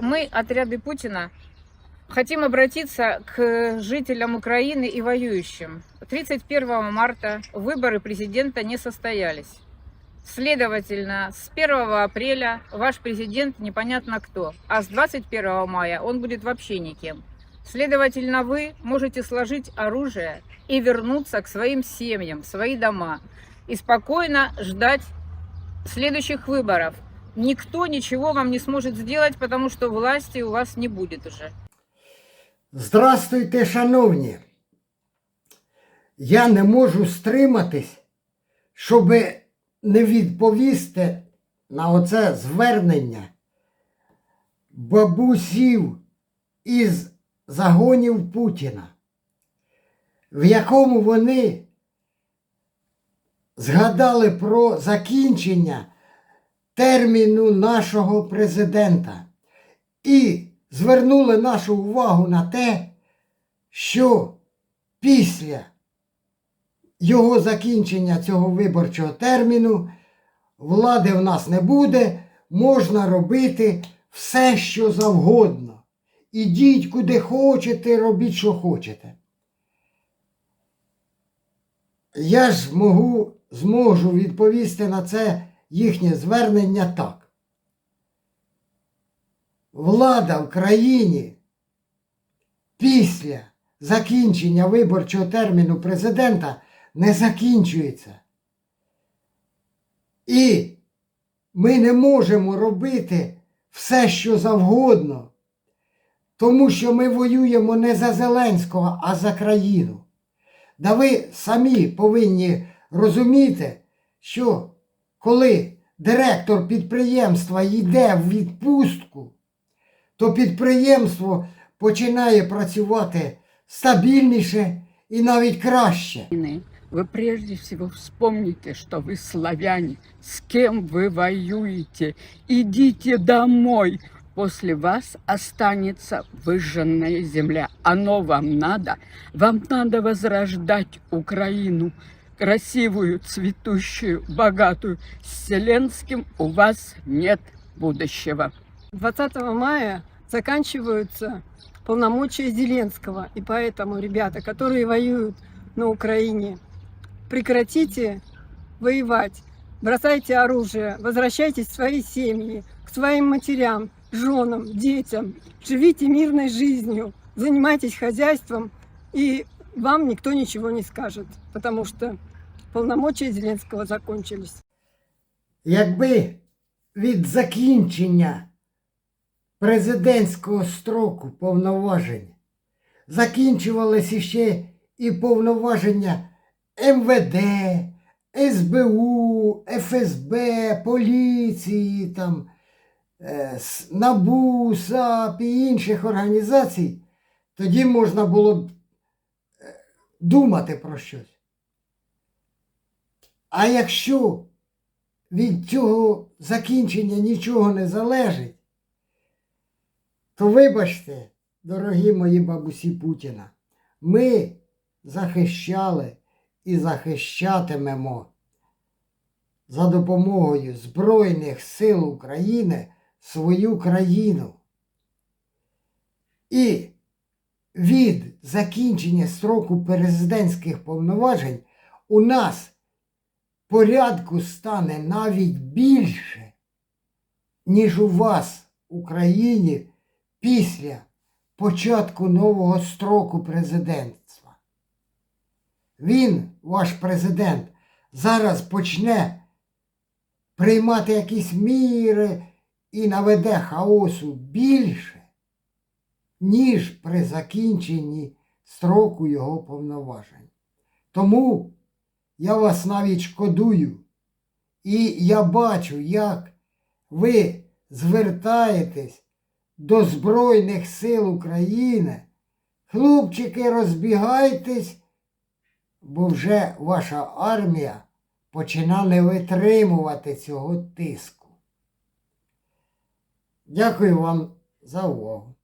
Мы, отряды Путина, хотим обратиться к жителям Украины и воюющим. 31 марта выборы президента не состоялись. Следовательно, с 1 апреля ваш президент непонятно кто, а с 21 мая он будет вообще никем. Следовательно, вы можете сложить оружие и вернуться к своим семьям, в свои дома и спокойно ждать следующих выборов. Никто ничего вам не сможет сделать, потому что власти у вас не будет уже. Здрастуйте, шановні. Я не можу стриматись, щоб не відповісти на оце звернення бабусів із загонів Путіна, в якому вони згадали про закінчення терміну нашого президента і звернули нашу увагу на те, що після його закінчення цього виборчого терміну влади в нас не буде, можна робити все, що завгодно. Ідіть куди хочете, робіть, що хочете. Я ж можу, зможу відповісти на це їхнє звернення так. Влада в країні після закінчення виборчого терміну президента не закінчується. І ми не можемо робити все, що завгодно, тому що ми воюємо не за Зеленського, а за країну. Да ви самі повинні розуміти, що коли директор підприємства йде в відпустку, то підприємство починає працювати стабільніше і навіть краще. войны, вы прежде всего вспомните, что вы славяне, с кем вы воюете. Идите домой. После вас останется выжженная земля. Оно вам надо. Вам надо возрождать Украину. Красивую, цветущую, богатую. С Зеленским у вас нет будущего. 20 мая заканчиваются полномочия Зеленского. И поэтому, ребята, которые воюют на Украине, прекратите воевать, бросайте оружие, возвращайтесь в свои семьи, к своим матерям, женам, детям, живите мирной жизнью, занимайтесь хозяйством, и вам никто ничего не скажет, потому что полномочия Зеленского закончились. Якби від закінчення президентського строку повноважень закінчувалися ще і повноваження МВД, СБУ, ФСБ, поліції, там, е, НАБУ, САП і інших організацій, тоді можна було б е, думати про щось. А якщо від цього закінчення нічого не залежить, то вибачте, дорогі мої бабусі Путіна, ми захищали і захищатимемо за допомогою Збройних сил України свою країну. І від закінчення строку президентських повноважень у нас порядку стане навіть більше, ніж у вас в Україні після початку нового строку президентства. Він, ваш президент, зараз почне приймати якісь міри і наведе хаосу більше, ніж при закінченні строку його повноважень. Тому я вас навіть шкодую. І я бачу, як ви звертаєтесь до Збройних сил України. Хлопчики, розбігайтесь, бо вже ваша армія починає не витримувати цього тиску. Дякую вам за увагу.